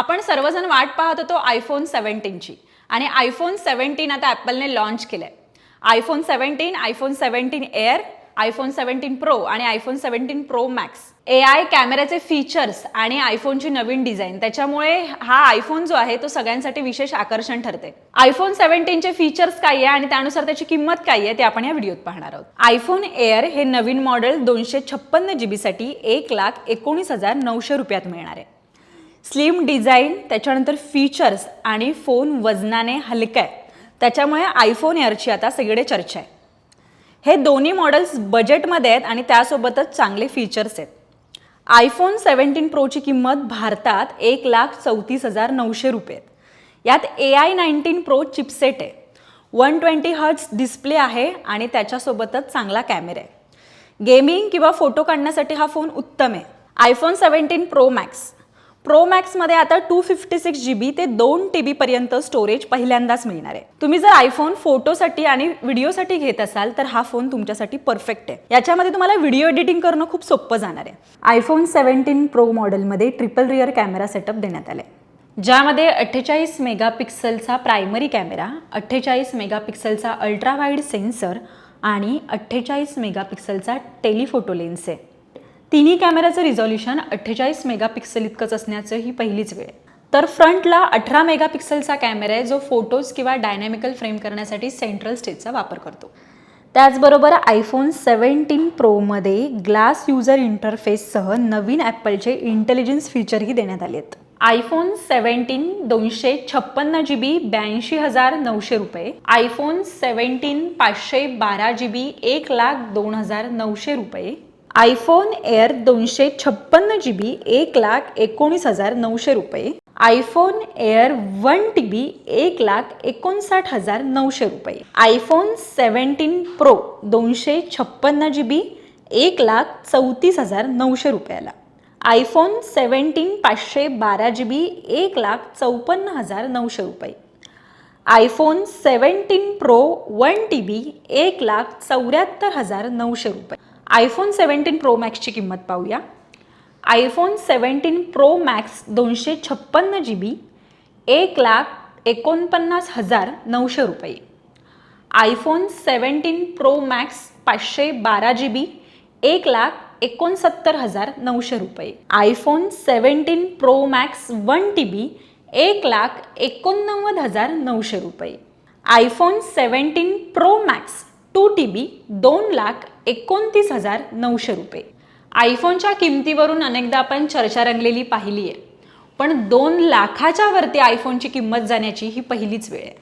आपण सर्वजण वाट पाहत होतो आयफोन सेव्हन्टीनची आणि आयफोन सेव्हन्टीन आता ॲपलने लॉन्च केलंय. IPhone seventeen iPhone seventeen Air iPhone seventeen Pro आणि iPhone seventeen Pro Max A I कॅमेऱ्याचे features आणि आयफोनची नवीन डिझाईन त्याच्यामुळे हा आयफोन जो आहे तो सगळ्यांसाठी विशेष आकर्षण ठरते. आयफोन सेव्हन्टीनचे फीचर्स काय आहे आणि त्यानुसार त्याची किंमत काय आहे ते आपण या व्हिडिओत पाहणार आहोत. आयफोन एअर हे नवीन मॉडेल दोनशे छप्पन्न जीबीसाठी एक लाख एकोणीस हजार नऊशे रुपयात मिळणार आहे. स्लिम डिझाईन त्याच्यानंतर फीचर्स आणि फोन वजनाने हलका आहे. त्याच्यामुळे आयफोन एअरची आता सगळीकडे चर्चा आहे. हे दोन्ही मॉडेल्स बजेटमध्ये आहेत आणि त्यासोबतच चांगले फीचर्स आहेत. आयफोन सेव्हन्टीन प्रोची किंमत भारतात एक लाख चौतीस हजार नऊशे रुपये आहेत यात A I nineteen Pro chipset आहे. वन ट्वेंटी हर्ट्स डिस्प्ले आहे आणि त्याच्यासोबतच चांगला कॅमेरा आहे. गेमिंग किंवा फोटो काढण्यासाठी हा फोन उत्तम आहे. IPhone seventeen Pro Max Pro मॅक्समध्ये आता two fifty six G B ते दोन टी बीपर्यंत स्टोरेज पहिल्यांदाच मिळणार आहे. तुम्ही जर आयफोन फोटोसाठी आणि व्हिडिओसाठी घेत असाल तर हा फोन तुमच्यासाठी परफेक्ट आहे. याच्यामध्ये तुम्हाला व्हिडिओ एडिटिंग करणं खूप सोपं जाणार आहे. आयफोन सेव्हन्टीन प्रो मॉडेलमध्ये ट्रिपल रिअर कॅमेरा सेटअप देण्यात आले ज्यामध्ये अठ्ठेचाळीस मेगापिक्सलचा प्रायमरी कॅमेरा अठ्ठेचाळीस मेगापिक्सलचा अल्ट्रा वाईड सेन्सर आणि अठ्ठेचाळीस मेगापिक्सलचा टेलिफोटो लेन्स आहे. तिन्ही कॅमेऱ्याचं रिझॉल्युशन अठ्ठेचाळीस मेगापिक्सल इतकंच असण्याचं ही पहिलीच वेळ. तर फ्रंटला अठरा मेगापिक्सलचा कॅमेरा आहे जो फोटोज किंवा डायनॅमिकल फ्रेम करण्यासाठी सेंट्रल स्टेजचा वापर करतो. त्याचबरोबर आयफोन सेव्हन्टीन प्रोमध्ये ग्लास युजर इंटरफेससह नवीन ॲपलचे इंटेलिजन्स फीचरही देण्यात आले आहेत. आयफोन सेव्हन्टीन दोनशे छप्पन्न जी बी ब्याऐंशी हजार नऊशे रुपये आयफोन सेवन्टीन पाचशे बारा जी बी एक लाख दोन हजार नऊशे रुपये आयफोन एअर दोनशे छप्पन्न जी बी एक लाख एकोणीस हजार नऊशे रुपये. IPhone Air one T B एक लाख एकोणसाठ हजार नऊशे रुपये. आयफोन सेव्हन्टीन प्रो दोनशे छप्पन्न जी बी एक लाख चौतीस हजार नऊशे रुपयाला. आयफोन सेवन्टीन पाचशे बारा जी बी एक लाख चौपन्न हजार नऊशे रुपये. IPhone seventeen Pro one T B एक लाख चौऱ्याहत्तर हजार नऊशे रुपये. आयफोन सेवन्टीन प्रो मॅक्सची किंमत पाहूया. आयफोन सेवन्टीन प्रो मॅक्स दोनशे छप्पन्न जी बी एक लाख एकोणपन्नास हजार नऊशे रुपये. आयफोन सेवन्टीन प्रो मॅक्स पाचशे बारा जी बी एक लाख एकोणसत्तर हजार नऊशे रुपये. IPhone seventeen Pro Max one T B एक लाख एकोणनव्वद हजार नऊशे रुपये. IPhone seventeen Pro Max two T B दोन लाख एकोणतीस हजार नऊशे रुपये. आयफोनच्या किमतीवरून अनेकदा आपण चर्चा रंगलेली पाहिली आहे पण दोन लाखाच्या वरती आयफोनची किंमत जाण्याची ही पहिलीच वेळ आहे.